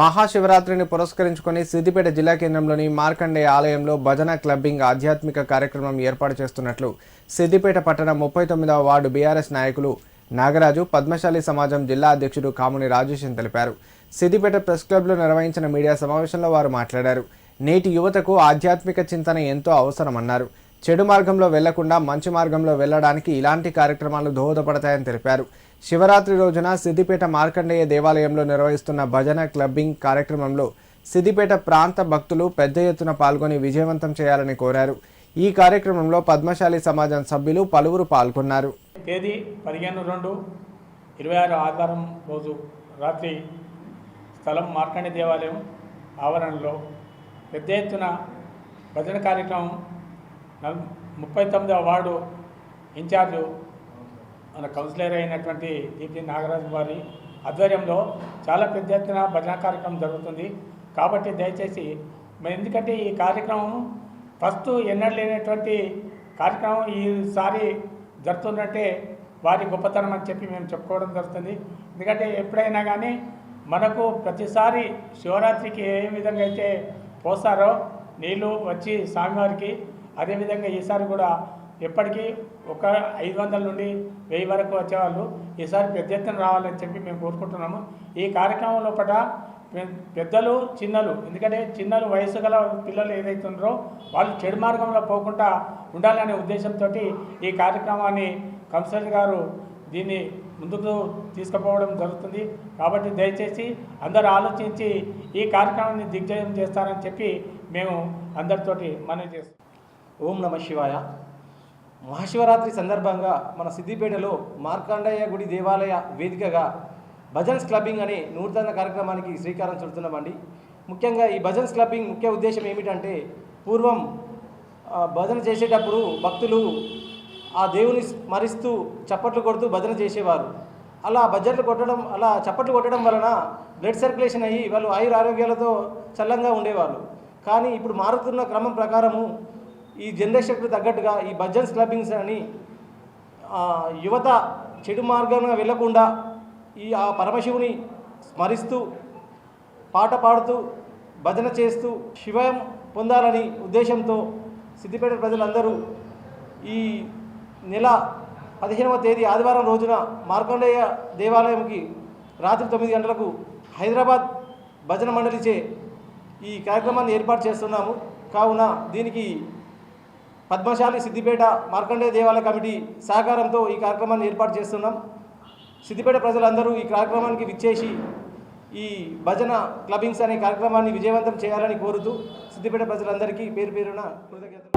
మహాశివరాత్రిని పురస్కరించుకొని సిద్దిపేట జిల్లా కేంద్రంలోని మార్కండేయ ఆలయంలో భజన క్లబ్బింగ్ ఆధ్యాత్మిక కార్యక్రమం ఏర్పాటు చేస్తున్నట్లు సిద్దిపేట పట్టణ ముప్పై తొమ్మిదవ వార్డు బీఆర్ఎస్ నాయకులు నాగరాజు పద్మశాలి సమాజం జిల్లా అధ్యక్షుడు కాముని రాజేశన్ తెలిపారు. సిద్దిపేట ప్రెస్ క్లబ్లో నిర్వహించిన మీడియా సమావేశంలో వారు మాట్లాడారు. నేటి యువతకు ఆధ్యాత్మిక చింతన ఎంతో అవసరమన్నారు. చెడు మార్గంలో వెళ్ళకుండా మంచి మార్గంలో వెళ్ళడానికి ఇలాంటి కార్యక్రమాలు దోహదపడతాయని తెలిపారు. శివరాత్రి రోజున సిద్దిపేట మార్కండేయ దేవాలయంలో నిర్వహిస్తున్న భజన క్లబ్బింగ్ కార్యక్రమంలో సిద్దిపేట ప్రాంత భక్తులు పెద్ద ఎత్తున పాల్గొని విజయవంతం చేయాలని కోరారు. ఈ కార్యక్రమంలో పద్మశాలి సమాజం సభ్యులు పలువురు పాల్గొన్నారు. తేదీ పదిహేను రెండు ఇరవై ఆరు ఆధారం రోజు రాత్రి స్థలం మార్కండి దేవాలయం ఆవరణలో పెద్ద ఎత్తున భజన కార్యక్రమం నల్ ముప్పై తొమ్మిదవ వార్డు ఇన్ఛార్జు మన కౌన్సిలర్ అయినటువంటి దీప్తి నాగరాజు వారి ఆధ్వర్యంలో చాలా పెద్ద ఎత్తున భజన కార్యక్రమం జరుగుతుంది. కాబట్టి దయచేసి మరి ఎందుకంటే ఈ కార్యక్రమం ఫస్ట్ ఎన్నడూ లేనటువంటి కార్యక్రమం ఈసారి జరుగుతుందంటే వారి గొప్పతనం అని చెప్పి మేము చెప్పుకోవడం జరుగుతుంది. ఎందుకంటే ఎప్పుడైనా కానీ మనకు ప్రతిసారి శివరాత్రికి ఏ విధంగా అయితే పోస్తారో నీళ్ళు వచ్చి స్వామివారికి అదేవిధంగా ఈసారి కూడా ఎప్పటికీ ఒక ఐదు వందల నుండి వెయ్యి వరకు వచ్చేవాళ్ళు ఈసారి పెద్ద ఎత్తున రావాలని చెప్పి మేము కోరుకుంటున్నాము. ఈ కార్యక్రమం లోపల పె- పెద్దలు చిన్నలు ఎందుకంటే చిన్నలు వయసు గల పిల్లలు ఏదైతే ఉన్నారో వాళ్ళు చెడు మార్గంలో పోకుండా ఉండాలనే ఉద్దేశంతో ఈ కార్యక్రమాన్ని కమిషనర్ గారు దీన్ని ముందుకు తీసుకుపోవడం జరుగుతుంది. కాబట్టి దయచేసి అందరూ ఆలోచించి ఈ కార్యక్రమాన్ని దిగ్జయం చేస్తారని చెప్పి మేము అందరితోటి మనవి చేస్తాం ఓం నమ శివాయ. మహాశివరాత్రి సందర్భంగా మన సిద్దిపేటలో మార్కాండయ్య గుడి దేవాలయ వేదికగా భజన్స్ క్లబ్బింగ్ అనే నూతన కార్యక్రమానికి శ్రీకారం చుడుతున్నామండి. ముఖ్యంగా ఈ భజన్స్ క్లబ్బింగ్ ముఖ్య ఉద్దేశం ఏమిటంటే పూర్వం భజన చేసేటప్పుడు భక్తులు ఆ దేవుని స్మరిస్తూ చప్పట్లు కొడుతూ భజన చేసేవారు. అలా భజనలు కొట్టడం అలా చప్పట్లు కొట్టడం వలన బ్లడ్ సర్క్యులేషన్ అయ్యి వాళ్ళు ఆయుర ఆరోగ్యాలతో చల్లంగా ఉండేవాళ్ళు. కానీ ఇప్పుడు మారుతున్న క్రమం ప్రకారము ఈ జనరేషన్కు తగ్గట్టుగా ఈ భజన్స్ క్లబ్బింగ్స్ అని యువత చెడు మార్గంగా వెళ్ళకుండా ఈ ఆ పరమశివుని స్మరిస్తూ పాట పాడుతూ భజన చేస్తూ శివం పొందాలని ఉద్దేశంతో సిద్దిపేట ప్రజలందరూ ఈ నెల పదిహేనవ తేదీ ఆదివారం రోజున మార్కండేయ దేవాలయంకి రాత్రి తొమ్మిది గంటలకు హైదరాబాద్ భజన మండలిచే ఈ కార్యక్రమాన్ని ఏర్పాటు చేస్తున్నాము. కావున దీనికి పద్మశాలి సిద్దిపేట మార్కండేయ దేవాలయ కమిటీ సహకారంతో ఈ కార్యక్రమాన్ని ఏర్పాటు చేస్తున్నాం. సిద్దిపేట ప్రజలందరూ ఈ కార్యక్రమానికి విచ్చేసి ఈ భజన క్లబ్బింగ్స్ అనే కార్యక్రమాన్ని విజయవంతం చేయాలని కోరుతూ సిద్దిపేట ప్రజలందరికీ పేరు పేరున కృతజ్ఞతలు.